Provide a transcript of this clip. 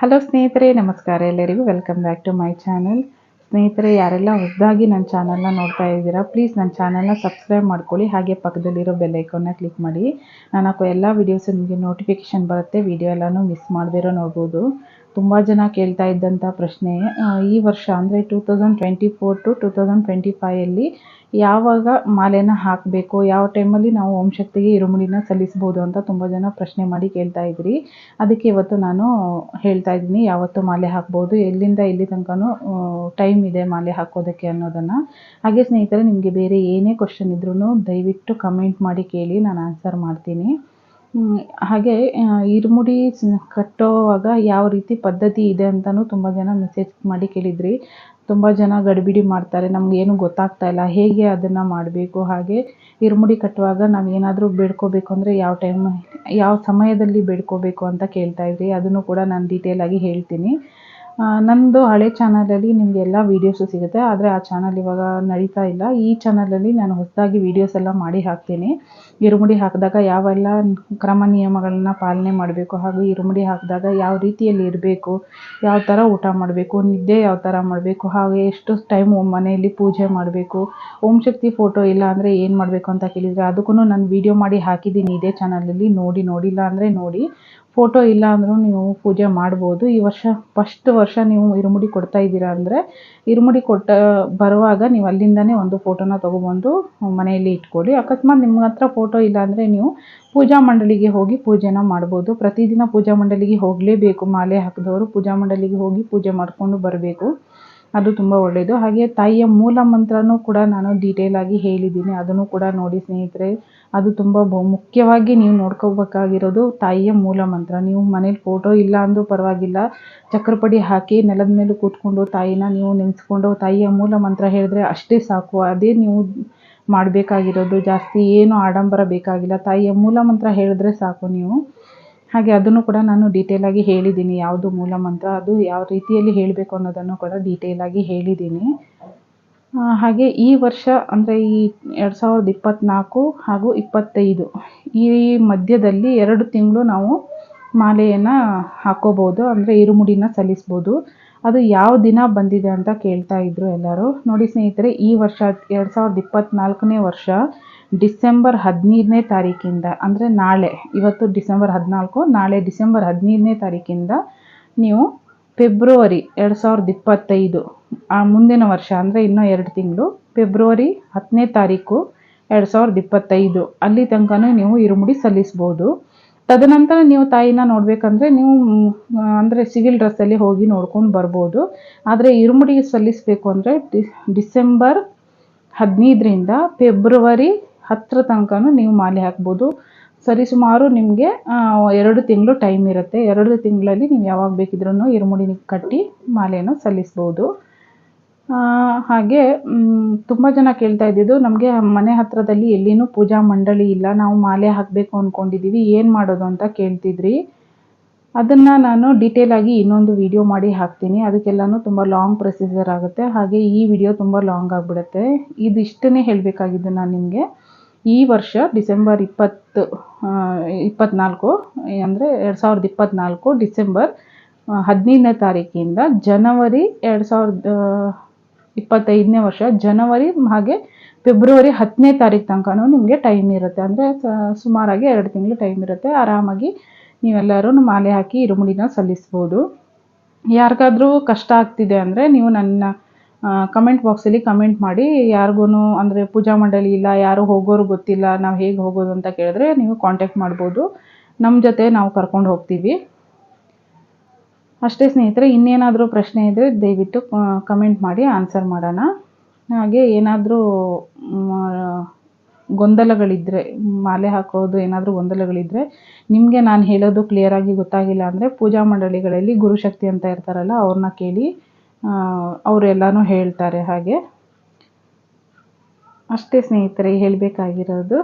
Hello ಸ್ನೇಹಿತರೆ, ನಮಸ್ಕಾರ ಎಲ್ಲರಿಗೂ. Welcome back to my channel ಸ್ನೇಹಿತರೆ, ಯಾರೆಲ್ಲ ಹೊಸದಾಗಿ ನನ್ನ ಚಾನಲ್ನ ನೋಡ್ತಾ ಇದ್ದೀರಾ ಪ್ಲೀಸ್ ನನ್ನ ಚಾನಲ್ನ ಸಬ್ಸ್ಕ್ರೈಬ್ ಮಾಡ್ಕೊಳ್ಳಿ. ಹಾಗೆ ಪಕ್ಕದಲ್ಲಿರೋ ಬೆಲ್ ಐಕಾನ್ನ ಕ್ಲಿಕ್ ಮಾಡಿ. ನಾನು ಹಾಕೋ ಎಲ್ಲ ವೀಡಿಯೋಸ್ ನಿಮಗೆ ನೋಟಿಫಿಕೇಷನ್ ಬರುತ್ತೆ. ವಿಡಿಯೋ ಎಲ್ಲನೂ ಮಿಸ್ ಮಾಡದಿರೋ ನೋಡ್ಬೋದು. ತುಂಬ ಜನ ಕೇಳ್ತಾ ಇದ್ದಂಥ ಪ್ರಶ್ನೆ. ಈ ವರ್ಷ ಅಂದರೆ two thousand twenty four to two thousand twenty ಫೈಯಲ್ಲಿ ಯಾವಾಗ ಮಾಲೆನ ಹಾಕಬೇಕು, ಯಾವ ಟೈಮಲ್ಲಿ ನಾವು ಓಂ ಶಕ್ತಿಗೆ ಇರುಮುಡಿನ ಸಲ್ಲಿಸ್ಬೋದು ಅಂತ ತುಂಬ ಜನ ಪ್ರಶ್ನೆ ಮಾಡಿ ಕೇಳ್ತಾ ಇದ್ರಿ. ಅದಕ್ಕೆ ಇವತ್ತು ನಾನು ಹೇಳ್ತಾ ಇದ್ದೀನಿ ಯಾವತ್ತು ಮಾಲೆ ಹಾಕ್ಬೋದು, ಎಲ್ಲಿಂದ ಎಲ್ಲಿ ತನಕನೂ ಟೈಮ್ ಇದೆ ಮಾಲೆ ಹಾಕೋದಕ್ಕೆ ಅನ್ನೋದನ್ನು. ಹಾಗೆ ಸ್ನೇಹಿತರೆ, ನಿಮಗೆ ಬೇರೆ ಏನೇ ಕ್ವಶನ್ ಇದ್ರೂ ದಯವಿಟ್ಟು ಕಮೆಂಟ್ ಮಾಡಿ ಕೇಳಿ, ನಾನು ಆನ್ಸರ್ ಮಾಡ್ತೀನಿ. ಹಾಗೆ ಇರುಮುಡಿ ಕಟ್ಟೋವಾಗ ಯಾವ ರೀತಿ ಪದ್ಧತಿ ಇದೆ ಅಂತಲೂ ತುಂಬ ಜನ ಮೆಸೇಜ್ ಮಾಡಿ ಕೇಳಿದ್ರಿ. ತುಂಬ ಜನ ಗಡಿಬಿಡಿ ಮಾಡ್ತಾರೆ, ನಮ್ಗೆ ಏನು ಗೊತ್ತಾಗ್ತಾ ಇಲ್ಲ, ಹೇಗೆ ಅದನ್ನು ಮಾಡಬೇಕು, ಹಾಗೆ ಇರುಮುಡಿ ಕಟ್ಟುವಾಗ ನಾವು ಏನಾದರೂ ಬೇಡ್ಕೋಬೇಕು ಅಂದರೆ ಯಾವ ಟೈಮ್ ಯಾವ ಸಮಯದಲ್ಲಿ ಬೇಡ್ಕೋಬೇಕು ಅಂತ ಕೇಳ್ತಾ ಇದ್ರಿ, ಅದನ್ನು ಕೂಡ ನಾನು ಡೀಟೇಲಾಗಿ ಹೇಳ್ತೀನಿ. ಆ, ನಂದು ಹಳೆ ಚಾನಲಲ್ಲಿ ನಿಮಗೆ ಎಲ್ಲ ವೀಡಿಯೋಸು ಸಿಗುತ್ತೆ. ಆದರೆ ಆ ಚಾನಲ್ ಇವಾಗ ನಡೀತಾ ಇಲ್ಲ. ಈ ಚಾನಲಲ್ಲಿ ನಾನು ಹೊಸದಾಗಿ ವೀಡಿಯೋಸ್ ಎಲ್ಲ ಮಾಡಿ ಹಾಕ್ತೀನಿ. ಇರುಮುಡಿ ಹಾಕಿದಾಗ ಯಾವೆಲ್ಲ ಕ್ರಮ ನಿಯಮಗಳನ್ನ ಪಾಲನೆ ಮಾಡಬೇಕು ಹಾಗೂ ಇರುಮುಡಿ ಹಾಕಿದಾಗ ಯಾವ ರೀತಿಯಲ್ಲಿ ಇರಬೇಕು ಯಾವ ಥರ ಊಟ ಮಾಡಬೇಕು ನಿದ್ದೆ ಯಾವ ಥರ ಮಾಡಬೇಕು ಹಾಗೆ ಎಷ್ಟು ಟೈಮ್ ಮನೆಯಲ್ಲಿ ಪೂಜೆ ಮಾಡಬೇಕು ಓಂ ಶಕ್ತಿ ಫೋಟೋ ಇಲ್ಲ ಅಂದರೆ ಏನು ಮಾಡಬೇಕು ಅಂತ ಕೇಳಿದರೆ ಅದಕ್ಕೂ ನಾನು ವೀಡಿಯೋ ಮಾಡಿ ಹಾಕಿದ್ದೀನಿ ಇದೇ ಚಾನಲಲ್ಲಿ ನೋಡಿ ನೋಡಿಲ್ಲ ಅಂದರೆ ನೋಡಿ. ಫೋಟೋ ಇಲ್ಲ ಅಂದರೂ ನೀವು ಪೂಜೆ ಮಾಡ್ಬೋದು. ಈ ವರ್ಷ ಫಸ್ಟ್ ವರ್ಷ ನೀವು ಇರುಮುಡಿ ಕೊಡ್ತಾ ಇದ್ದೀರಾ ಅಂದರೆ, ಇರುಮುಡಿ ಕೊಟ್ಟ, ಬರುವಾಗ ನೀವು ಅಲ್ಲಿಂದನೇ ಒಂದು ಫೋಟೋನ ತೊಗೊಬಂದು ಮನೆಯಲ್ಲಿ ಇಟ್ಕೊಳ್ಳಿ. ಅಕಸ್ಮಾತ್ ನಿಮ್ಮ ಹತ್ರ ಫೋಟೋ ಇಲ್ಲ ಅಂದರೆ ನೀವು ಪೂಜಾ ಮಂಡಳಿಗೆ ಹೋಗಿ ಪೂಜೆನ ಮಾಡ್ಬೋದು. ಪ್ರತಿದಿನ ಪೂಜಾ ಮಂಡಳಿಗೆ ಹೋಗಲೇಬೇಕು. ಮಾಲೆ ಹಾಕಿದವರು ಪೂಜಾ ಮಂಡಳಿಗೆ ಹೋಗಿ ಪೂಜೆ ಮಾಡಿಕೊಂಡು ಬರಬೇಕು. ಅದು ತುಂಬ ಒಳ್ಳೆಯದು ಹಾಗೆ ತಾಯಿಯ ಮೂಲ ಮಂತ್ರನೂ ಕೂಡ ನಾನು ಡೀಟೇಲಾಗಿ ಹೇಳಿದ್ದೀನಿ. ಅದನ್ನು ಕೂಡ ನೋಡಿ ಸ್ನೇಹಿತರೆ, ಅದು ತುಂಬ ಮುಖ್ಯವಾಗಿ ನೀವು ನೋಡ್ಕೋಬೇಕಾಗಿರೋದು ತಾಯಿಯ ಮೂಲ ಮಂತ್ರ. ನೀವು ಮನೇಲಿ ಫೋಟೋ ಇಲ್ಲ ಅಂದರೂ ಪರವಾಗಿಲ್ಲ, ಚಕ್ರಪಡಿ ಹಾಕಿ ನೆಲದ ಮೇಲೆ ಕೂತ್ಕೊಂಡು ತಾಯಿನ ನೀವು ನೆನೆಸ್ಕೊಂಡು ತಾಯಿಯ ಮೂಲ ಮಂತ್ರ ಹೇಳಿದ್ರೆ ಅಷ್ಟೇ ಸಾಕು. ಅದೇ ನೀವು ಮಾಡಬೇಕಾಗಿರೋದು. ಜಾಸ್ತಿ ಏನು ಆಡಂಬರ ಬೇಕಾಗಿಲ್ಲ. ತಾಯಿಯ ಮೂಲ ಮಂತ್ರ ಹೇಳಿದ್ರೆ ಸಾಕು ನೀವು. ಹಾಗೆ ಅದನ್ನು ಕೂಡ ನಾನು ಡೀಟೇಲಾಗಿ ಹೇಳಿದ್ದೀನಿ, ಯಾವುದು ಮೂಲ ಮಂತ್ರ, ಅದು ಯಾವ ರೀತಿಯಲ್ಲಿ ಹೇಳಬೇಕು ಅನ್ನೋದನ್ನು ಕೂಡ ಡೀಟೇಲಾಗಿ ಹೇಳಿದ್ದೀನಿ. ಹಾಗೆ ಈ ವರ್ಷ ಅಂದರೆ ಈ ಎರಡು ಸಾವಿರದ ಇಪ್ಪತ್ತ್ನಾಲ್ಕು ಹಾಗೂ ಇಪ್ಪತ್ತೈದು, ಈ ಮಧ್ಯದಲ್ಲಿ ಎರಡು ತಿಂಗಳು ನಾವು ಮಾಲೆಯನ್ನು ಹಾಕೋಬೋದು, ಅಂದರೆ ಇರುಮುಡಿನ ಸಲ್ಲಿಸ್ಬೋದು. ಅದು ಯಾವ ದಿನ ಬಂದಿದೆ ಅಂತ ಕೇಳ್ತಾ ಇದ್ದರು ಎಲ್ಲರೂ. ನೋಡಿ ಸ್ನೇಹಿತರೆ, ಈ ವರ್ಷ, ಎರಡು ಸಾವಿರದ ಇಪ್ಪತ್ತ್ನಾಲ್ಕನೇ ವರ್ಷ ಡಿಸೆಂಬರ್ ಹದಿನೈದನೇ ತಾರೀಕಿಂದ, ಅಂದರೆ ನಾಳೆ, ಇವತ್ತು ಡಿಸೆಂಬರ್ ಹದಿನಾಲ್ಕು, ನಾಳೆ ಡಿಸೆಂಬರ್ ಹದಿನೈದನೇ ತಾರೀಕಿಂದ ನೀವು ಫೆಬ್ರವರಿ ಎರಡು ಸಾವಿರದ ಇಪ್ಪತ್ತೈದು, ಆ ಮುಂದಿನ ವರ್ಷ, ಅಂದರೆ ಇನ್ನೂ ಎರಡು ತಿಂಗಳು, ಫೆಬ್ರವರಿ ಹತ್ತನೇ ತಾರೀಕು ಎರಡು ಸಾವಿರದ ಇಪ್ಪತ್ತೈದು, ಅಲ್ಲಿ ತನಕನೂ ನೀವು ಇರುಮುಡಿ ಸಲ್ಲಿಸ್ಬೋದು. ತದನಂತರ ನೀವು ತಾಯಿನ ನೋಡಬೇಕಂದ್ರೆ ನೀವು ಅಂದರೆ ಸಿವಿಲ್ ಡ್ರೆಸ್ಸಲ್ಲಿ ಹೋಗಿ ನೋಡ್ಕೊಂಡು ಬರ್ಬೋದು. ಆದರೆ ಇರುಮುಡಿ ಸಲ್ಲಿಸಬೇಕು ಅಂದರೆ ಡಿಸೆಂಬರ್ ಹದಿನೈದರಿಂದ ಫೆಬ್ರವರಿ ಹತ್ತರ ತನಕನೂ ನೀವು ಮಾಲೆ ಹಾಕ್ಬೋದು. ಸರಿಸುಮಾರು ನಿಮಗೆ ಎರಡು ತಿಂಗಳು ಟೈಮ್ ಇರುತ್ತೆ. ಎರಡು ತಿಂಗಳಲ್ಲಿ ನೀವು ಯಾವಾಗ ಬೇಕಿದ್ರೂ ಇರುಮುಡಿನ ಕಟ್ಟಿ ಮಾಲೆಯನ್ನು ಸಲ್ಲಿಸ್ಬೋದು. ಹಾಗೆ ತುಂಬ ಜನ ಕೇಳ್ತಾ ಇದ್ದಿದ್ದು, ನಮಗೆ ಮನೆ ಹತ್ರದಲ್ಲಿ ಎಲ್ಲಿನೂ ಪೂಜಾ ಮಂಡಳಿ ಇಲ್ಲ. ನಾವು ಮಾಲೆ ಹಾಕಬೇಕು ಅಂದ್ಕೊಂಡಿದ್ದೀವಿ ಏನು ಮಾಡೋದು ಅಂತ ಕೇಳ್ತಿದ್ರಿ. ಅದನ್ನು ನಾನು ಡೀಟೇಲಾಗಿ ಇನ್ನೊಂದು ವಿಡಿಯೋ ಮಾಡಿ ಹಾಕ್ತೀನಿ. ಅದಕ್ಕೆಲ್ಲನೂ ತುಂಬ ಲಾಂಗ್ ಪ್ರೊಸೀಜರ್ ಆಗುತ್ತೆ. ಹಾಗೆ ಈ ವಿಡಿಯೋ ತುಂಬ ಲಾಂಗ್ ಆಗಿಬಿಡುತ್ತೆ. ಇದಿಷ್ಟನ್ನೇ ಹೇಳಬೇಕಾಗಿದ್ದು ನಾನು ನಿಮಗೆ. ಈ ವರ್ಷ ಡಿಸೆಂಬರ್ ಇಪ್ಪತ್ತು ಇಪ್ಪತ್ನಾಲ್ಕು, ಅಂದರೆ ಎರಡು ಸಾವಿರದ ಇಪ್ಪತ್ನಾಲ್ಕು ಡಿಸೆಂಬರ್ ಹದಿನೈದನೇ ತಾರೀಕಿಂದ ಜನವರಿ ಎರಡು ಸಾವಿರದ ಇಪ್ಪತ್ತೈದನೇ ವರ್ಷ ಜನವರಿ ಹಾಗೆ ಫೆಬ್ರವರಿ ಹತ್ತನೇ ತಾರೀಕು ತನಕನೂ ನಿಮಗೆ ಟೈಮ್ ಇರುತ್ತೆ. ಅಂದರೆ ಸುಮಾರಾಗಿ ಎರಡು ತಿಂಗಳು ಟೈಮ್ ಇರುತ್ತೆ. ಆರಾಮಾಗಿ ನೀವೆಲ್ಲರೂ ಮಾಲೆ ಹಾಕಿ, ಇರುಮುಡಿನ ಸಲ್ಲಿಸ್ಬೋದು. ಯಾರಿಗಾದ್ರೂ ಕಷ್ಟ ಆಗ್ತಿದೆ ಅಂದರೆ ನೀವು ನನ್ನ ಕಮೆಂಟ್ ಬಾಕ್ಸಲ್ಲಿ ಕಮೆಂಟ್ ಮಾಡಿ ಯಾರಿಗೂ ಅಂದರೆ ಪೂಜಾ ಮಂಡಳಿ ಇಲ್ಲ, ಯಾರು ಹೋಗೋರು ಗೊತ್ತಿಲ್ಲ, ನಾವು ಹೇಗೆ ಹೋಗೋದು ಅಂತ ಕೇಳಿದ್ರೆ ನೀವು ಕಾಂಟ್ಯಾಕ್ಟ್ ಮಾಡ್ಬೋದು. ನಮ್ಮ ಜೊತೆ ನಾವು ಕರ್ಕೊಂಡು ಹೋಗ್ತೀವಿ. ಅಷ್ಟೇ ಸ್ನೇಹಿತರೆ, ಇನ್ನೇನಾದರೂ ಪ್ರಶ್ನೆ ಇದ್ದರೆ ದಯವಿಟ್ಟು ಕಮೆಂಟ್ ಮಾಡಿ ಆನ್ಸರ್ ಮಾಡೋಣ. ಹಾಗೆ ಏನಾದರೂ ಗೊಂದಲಗಳಿದ್ದರೆ ಮಾಲೆ ಹಾಕೋದು ಏನಾದರೂ ಗೊಂದಲಗಳಿದ್ದರೆ ನಿಮಗೆ ನಾನು ಹೇಳೋದು ಕ್ಲಿಯರಾಗಿ ಗೊತ್ತಾಗಿಲ್ಲ ಅಂದರೆ ಪೂಜಾ ಮಂಡಳಿಗಳಲ್ಲಿ ಗುರುಶಕ್ತಿ ಅಂತ ಇರ್ತಾರಲ್ಲ ಅವ್ರನ್ನ ಕೇಳಿ ಅವರೆಲ್ಲನೂ ಹೇಳ್ತಾರೆ ಹಾಗೆ. ಅಷ್ಟೇ ಸ್ನೇಹಿತರೆ ಹೇಳಬೇಕಾಗಿರೋದು.